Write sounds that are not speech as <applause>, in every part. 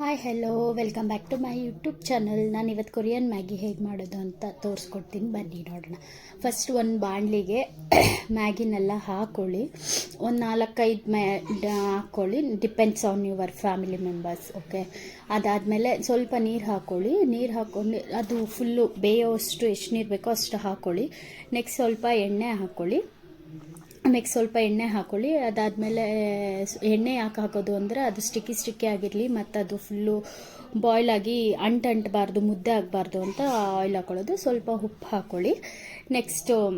Hi hello welcome back to my YouTube channel ನಾನು ಇವತ್ತು Korean Maggi ಹೇಗೆ ಮಾಡೋದು ಅಂತ ತೋರಿಸ್ಕೊಡ್ತೀನಿ. ಬನ್ನಿ ನೋಡೋಣ. ಫಸ್ಟ್ ಒಂದು ಬಾಣಲಿಗೆ <coughs> ಮ್ಯಾಗಿನೆಲ್ಲ ಹಾಕ್ಕೊಳ್ಳಿ ಒಂದು ನಾಲ್ಕೈದು ಮ್ಯಾ ಹಾಕ್ಕೊಳ್ಳಿ depends on your family members okay ಅದಾದಮೇಲೆ ಸ್ವಲ್ಪ ನೀರು ಹಾಕ್ಕೊಳ್ಳಿ ನೀರು ಹಾಕ್ಕೊಂಡು ಅದು ಫುಲ್ಲು ಬೇಯೋಷ್ಟು ಎಷ್ಟು ನೀರು ಬೇಕೋ ಅಷ್ಟು ಹಾಕ್ಕೊಳ್ಳಿ ನೆಕ್ಸ್ಟ್ ಸ್ವಲ್ಪ ಎಣ್ಣೆ ಹಾಕ್ಕೊಳ್ಳಿ ನೆಕ್ಸ್ಟ್ ಸ್ವಲ್ಪ ಎಣ್ಣೆ ಹಾಕೊಳ್ಳಿ. ಅದಾದಮೇಲೆ ಎಣ್ಣೆ ಯಾಕೆ ಹಾಕೋದು ಅಂದರೆ ಅದು ಸ್ಟಿಕ್ಕಿ ಸ್ಟಿಕ್ಕಿ ಆಗಿರಲಿ ಮತ್ತು ಅದು ಫುಲ್ಲು ಬಾಯ್ಲ್ ಆಗಿ ಅಂಟು ಮುದ್ದೆ ಆಗಬಾರ್ದು ಅಂತ ಆಯಿಲ್ ಹಾಕೊಳ್ಳೋದು. ಸ್ವಲ್ಪ ಉಪ್ಪು ಹಾಕೊಳ್ಳಿ. ನೆಕ್ಸ್ಟು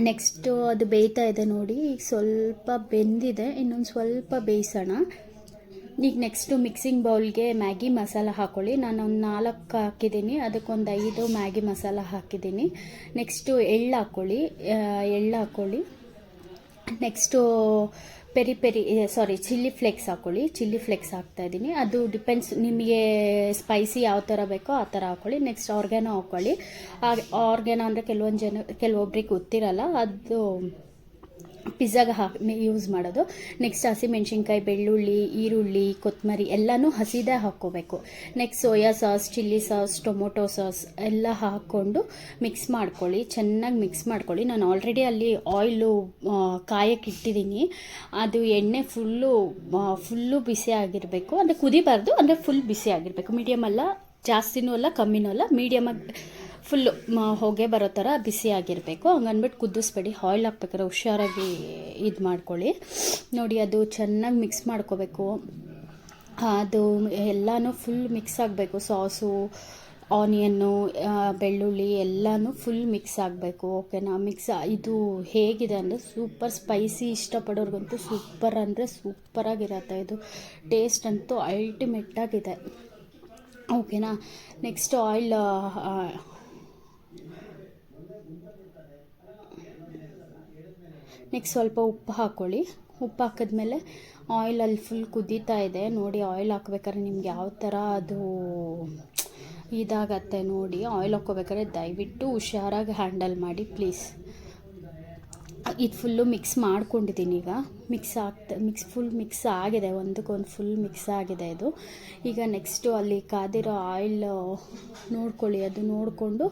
ನೆಕ್ಸ್ಟು ಅದು ಬೇಯ್ತಾ ಇದೆ ನೋಡಿ. ಈಗ ಸ್ವಲ್ಪ ಬೆಂದಿದೆ. ಇನ್ನೊಂದು ಸ್ವಲ್ಪ ಬೇಯಿಸೋಣ. ಈಗ ನೆಕ್ಸ್ಟು ಮಿಕ್ಸಿಂಗ್ ಬೌಲ್ಗೆ ಮ್ಯಾಗಿ ಮಸಾಲ ಹಾಕ್ಕೊಳ್ಳಿ ನಾನು ಒಂದು ನಾಲ್ಕು ಹಾಕಿದ್ದೀನಿ. ಅದಕ್ಕೊಂದು ಐದು ಮ್ಯಾಗಿ ಮಸಾಲ ಹಾಕಿದ್ದೀನಿ. ನೆಕ್ಸ್ಟು ಎಳ್ಳು ಹಾಕ್ಕೊಳ್ಳಿ ಎಳ್ಳು ಹಾಕ್ಕೊಳ್ಳಿ next peri peri sorry chilli flakes ಹಾಕ್ಕೊಳ್ಳಿ ಚಿಲ್ಲಿ ಫ್ಲೇಕ್ಸ್ ಹಾಕ್ತಾಯಿದ್ದೀನಿ ಅದು ಡಿಪೆಂಡ್ಸ್ ನಿಮಗೆ ಸ್ಪೈಸಿ ಯಾವ ಥರ ಬೇಕೋ ಆ ಥರ ಹಾಕ್ಕೊಳ್ಳಿ ನೆಕ್ಸ್ಟ್ ಆರ್ಗ್ಯಾನೋ ಹಾಕ್ಕೊಳ್ಳಿ ಆರ್ಗ್ಯಾನೋ ಅಂದರೆ ಕೆಲವೊಂದು ಜನ, ಕೆಲವೊಬ್ರಿಗೆ ಗೊತ್ತಿರಲ್ಲ. ಅದು ಪಿಜ್ಜಾಗೆ ಹಾಕಿ ಯೂಸ್ ಮಾಡೋದು. ನೆಕ್ಸ್ಟ್ ಹಸಿಮೆಣ್ಸಿನ್ಕಾಯಿ ಬೆಳ್ಳುಳ್ಳಿ, ಈರುಳ್ಳಿ ಕೊತ್ತಂಬರಿ ಎಲ್ಲನೂ ಹಸಿದೇ ಹಾಕ್ಕೋಬೇಕು. Next soya sauce chilli sauce tomato sauce ಎಲ್ಲ ಹಾಕ್ಕೊಂಡು ಮಿಕ್ಸ್ ಮಾಡ್ಕೊಳ್ಳಿ. ಚೆನ್ನಾಗಿ ಮಿಕ್ಸ್ ಮಾಡ್ಕೊಳ್ಳಿ. ನಾನು ಆಲ್ರೆಡಿ ಅಲ್ಲಿ ಆಯಿಲು ಕಾಯಕ್ಕೆ ಇಟ್ಟಿದ್ದೀನಿ. ಅದು ಎಣ್ಣೆ ಫುಲ್ಲು ಫುಲ್ಲು ಬಿಸಿ ಆಗಿರಬೇಕು. ಅಂದರೆ ಕುದಿಬಾರ್ದು, ಅಂದರೆ ಫುಲ್ ಬಿಸಿ ಆಗಿರಬೇಕು. ಮೀಡಿಯಮ್ ಅಲ್ಲ, ಜಾಸ್ತಿನೂ ಅಲ್ಲ, ಕಮ್ಮಿನೂ ಅಲ್ಲ. ಮೀಡಿಯಮಾಗಿ ಫುಲ್ಲು ಹೊಗೆ ಬರೋ ಥರ ಬಿಸಿಯಾಗಿರಬೇಕು ಹಂಗನ್ಬಿಟ್ಟು ಕುದಿಸ್ಬೇಡಿ ಆಯಿಲ್ ಹಾಕ್ಬೇಕಾದ್ರೆ ಹುಷಾರಾಗಿ ಇದು ಮಾಡ್ಕೊಳ್ಳಿ. ನೋಡಿ, ಅದು ಚೆನ್ನಾಗಿ ಮಿಕ್ಸ್ ಮಾಡ್ಕೋಬೇಕು. ಅದು ಎಲ್ಲನೂ ಫುಲ್ ಮಿಕ್ಸ್ ಆಗಬೇಕು. ಸಾಸು ಆನಿಯನ್ನು ಬೆಳ್ಳುಳ್ಳಿ ಎಲ್ಲನೂ ಫುಲ್ ಮಿಕ್ಸ್ ಆಗಬೇಕು. ಓಕೆನಾ ಮಿಕ್ಸ್ ಇದು ಹೇಗಿದೆ ಅಂದರೆ ಸೂಪರ್ ಸ್ಪೈಸಿ ಇಷ್ಟಪಡೋರ್ಗಂತೂ ಸೂಪರ್ ಅಂದರೆ ಸೂಪರಾಗಿರತ್ತೆ ಇದು ಟೇಸ್ಟ್ ಅಂತೂ ಅಲ್ಟಿಮೇಟಾಗಿದೆ ಓಕೆನಾ ನೆಕ್ಸ್ಟ್ ಆಯಿಲ್ ನೆಕ್ಸ್ಟ್ ಸ್ವಲ್ಪ ಉಪ್ಪು ಹಾಕ್ಕೊಳ್ಳಿ ಉಪ್ಪು ಹಾಕಿದ್ಮೇಲೆ ಆಯಿಲಲ್ಲಿ ಫುಲ್ ಕುದೀತಾ ಇದೆ. ನೋಡಿ ಆಯಿಲ್ ಹಾಕ್ಬೇಕಾದ್ರೆ ನಿಮ್ಗೆ ಯಾವ ಥರ ಅದು ಇದಾಗತ್ತೆ ನೋಡಿ. ಆಯಿಲ್ ಹಾಕ್ಕೋಬೇಕಾದ್ರೆ ದಯವಿಟ್ಟು ಹುಷಾರಾಗಿ ಹ್ಯಾಂಡಲ್ ಮಾಡಿ ಪ್ಲೀಸ್ ಇದು ಫುಲ್ಲು ಮಿಕ್ಸ್ ಮಾಡ್ಕೊಂಡಿದ್ದೀನಿ ಈಗ. ಮಿಕ್ಸ್ ಆಗ್ತಾ ಮಿಕ್ಸ್ ಫುಲ್ ಮಿಕ್ಸ್ ಆಗಿದೆ. ಒಂದಕ್ಕೊಂದು ಫುಲ್ ಮಿಕ್ಸ್ ಆಗಿದೆ ಇದು. ಈಗ ನೆಕ್ಸ್ಟು ಅಲ್ಲಿ ಕಾದಿರೋ ಆಯಿಲ್ ನೋಡ್ಕೊಳ್ಳಿ. ಅದು ನೋಡಿಕೊಂಡು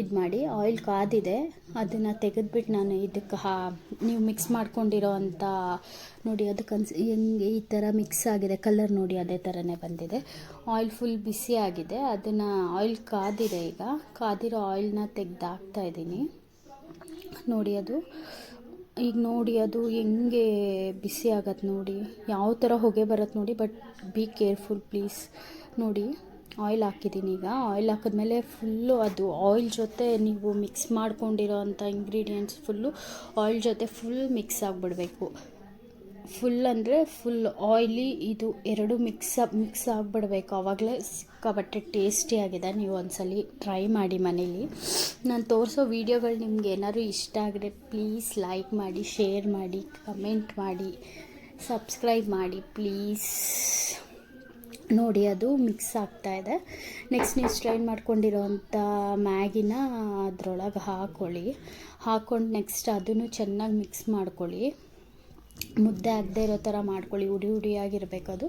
ಇದು ಮಾಡಿ. ಆಯಿಲ್ ಕಾದಿದೆ. ಅದನ್ನು ತೆಗೆದ್ಬಿಟ್ಟು ನಾನು ಇದಕ್ಕೆ ಹಾ, ನೀವು ಮಿಕ್ಸ್ ಮಾಡ್ಕೊಂಡಿರೋ ಅಂಥ ನೋಡಿ ಅದು ಕನ್ಸ್ ಹೆಂಗೆ ಈ ಥರ ಮಿಕ್ಸ್ ಆಗಿದೆ. ಕಲರ್ ನೋಡಿ, ಅದೇ ಥರನೇ ಬಂದಿದೆ. ಆಯಿಲ್ ಫುಲ್ ಬಿಸಿ ಆಗಿದೆ. ಅದನ್ನು ಆಯಿಲ್ ಕಾದಿದೆ ಈಗ. ಕಾದಿರೋ ಆಯಿಲ್ನ ತೆಗ್ದು ಹಾಕ್ತಾಯಿದ್ದೀನಿ ನೋಡಿ ಅದು. ಈಗ ನೋಡಿ ಅದು ಹೆಂಗೆ ಬಿಸಿ ಆಗತ್ತೆ ನೋಡಿ. ಯಾವ ಥರ ಹೊಗೆ ಬರತ್ತೆ ನೋಡಿ ಬಟ್ ಬಿ ಕೇರ್ಫುಲ್ ಪ್ಲೀಸ್ ನೋಡಿ ಆಯಿಲ್ ಹಾಕಿದ್ದೀನಿ ಈಗ. ಆಯಿಲ್ ಹಾಕಿದ್ಮೇಲೆ ಫುಲ್ಲು ಅದು ಆಯಿಲ್ ಜೊತೆ ನೀವು ಮಿಕ್ಸ್ ಮಾಡ್ಕೊಂಡಿರೋ ಅಂಥ ಇಂಗ್ರೀಡಿಯೆಂಟ್ಸ್ ಫುಲ್ಲು ಆಯಿಲ್ ಜೊತೆ ಫುಲ್ ಮಿಕ್ಸ್ ಆಗಿಬಿಡ್ಬೇಕು. ಫುಲ್ ಅಂದರೆ ಫುಲ್ ಆಯ್ಲಿ ಇದು ಎರಡು ಮಿಕ್ಸ್ ಮಿಕ್ಸ್ ಆಗಿಬಿಡ್ಬೇಕು. ಆವಾಗಲೇ ಸಿಕ್ಕಾಬಟ್ಟೆ ಟೇಸ್ಟಿಯಾಗಿದೆ ನೀವು ಒಂದ್ಸಲ ಟ್ರೈ ಮಾಡಿ ಮನೇಲಿ. ನಾನು ತೋರಿಸೋ ವೀಡಿಯೋಗಳು ನಿಮ್ಗೆ ಏನಾದ್ರು ಇಷ್ಟ ಆಗಿದ್ರೆ ಪ್ಲೀಸ್ ಲೈಕ್ ಮಾಡಿ ಶೇರ್ ಮಾಡಿ ಕಮೆಂಟ್ ಮಾಡಿ ಸಬ್ಸ್ಕ್ರೈಬ್ ಮಾಡಿ ಪ್ಲೀಸ್ ನೋಡಿ, ಅದು ಮಿಕ್ಸ್ ಆಗ್ತಾ ಇದೆ. ನೆಕ್ಸ್ಟ್ ನೀವು ಸ್ಟ್ರೈನ್ ಮಾಡ್ಕೊಂಡಿರೋವಂಥ ಮ್ಯಾಗಿನ ಅದರೊಳಗೆ ಹಾಕ್ಕೊಳ್ಳಿ ಹಾಕ್ಕೊಂಡು ನೆಕ್ಸ್ಟ್ ಅದನ್ನು ಚೆನ್ನಾಗಿ ಮಿಕ್ಸ್ ಮಾಡ್ಕೊಳ್ಳಿ. ಮುದ್ದೆ ಆಗದೆ ಇರೋ ಥರ ಮಾಡ್ಕೊಳ್ಳಿ. ಉಡಿ ಉಡಿಯಾಗಿರ್ಬೇಕು ಅದು.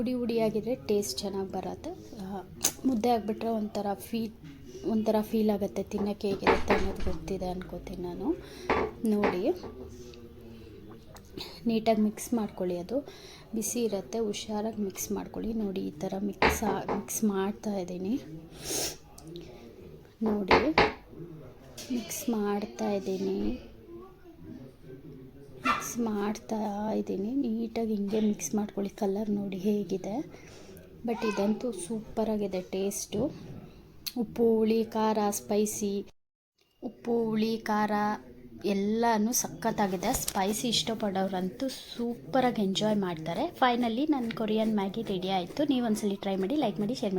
ಉಡಿ ಉಡಿಯಾಗಿದ್ದರೆ ಟೇಸ್ಟ್ ಚೆನ್ನಾಗಿ ಬರುತ್ತೆ. ಮುದ್ದೆ ಆಗಿಬಿಟ್ರೆ ಒಂಥರ ಫೀ ಒಂಥರ ಫೀಲ್ ಆಗುತ್ತೆ. ತಿನ್ನೋಕ್ಕೆ ಹೇಗಿರುತ್ತೆ ಅನ್ನೋದು ಗೊತ್ತಿದೆ ಅನ್ಕೋತೀನಿ ನಾನು. ನೋಡಿ. ನೀಟಾಗಿ ಮಿಕ್ಸ್ ಮಾಡ್ಕೊಳ್ಳಿ ಅದು. ಬಿಸಿ ಇರುತ್ತೆ, ಹುಷಾರಾಗಿ ಮಿಕ್ಸ್ ಮಾಡ್ಕೊಳ್ಳಿ. ನೋಡಿ, ಈ ಥರ ಮಿಕ್ಸ್ ಮಿಕ್ಸ್ ಮಾಡ್ತಾ ಇದ್ದೀನಿ. ನೋಡಿ. ಮಿಕ್ಸ್ ಮಾಡ್ತಾ ಇದ್ದೀನಿ. ಮಿಕ್ಸ್ ಮಾಡ್ತಾ ಇದ್ದೀನಿ. ನೀಟಾಗಿ ಹಿಂಗೆ ಮಿಕ್ಸ್ ಮಾಡ್ಕೊಳ್ಳಿ. ಕಲರ್ ನೋಡಿ ಹೇಗಿದೆ. ಬಟ್ ಇದಂತೂ ಸೂಪರಾಗಿದೆ ಟೇಸ್ಟು ಉಪ್ಪು, ಹುಳಿ, ಖಾರ ಸ್ಪೈಸಿ ಉಪ್ಪು, ಹುಳಿ, ಖಾರ ಎಲ್ಲನೂ ಸಖತ್ತಾಗಿದೆ. ಸ್ಪೈಸಿ ಇಷ್ಟಪಡೋರಂತೂ ಸೂಪರಾಗಿ ಎಂಜಾಯ್ ಮಾಡ್ತಾರೆ. ಫೈನಲಿ ನನ್ನ ಕೊರಿಯನ್ ಮ್ಯಾಗಿ ರೆಡಿ ಆಯಿತು. ನೀವು ಒಂದ್ಸಲಿ ಟ್ರೈ ಮಾಡಿ ಲೈಕ್ ಮಾಡಿ ಶೇರ್ ಮಾಡಿ.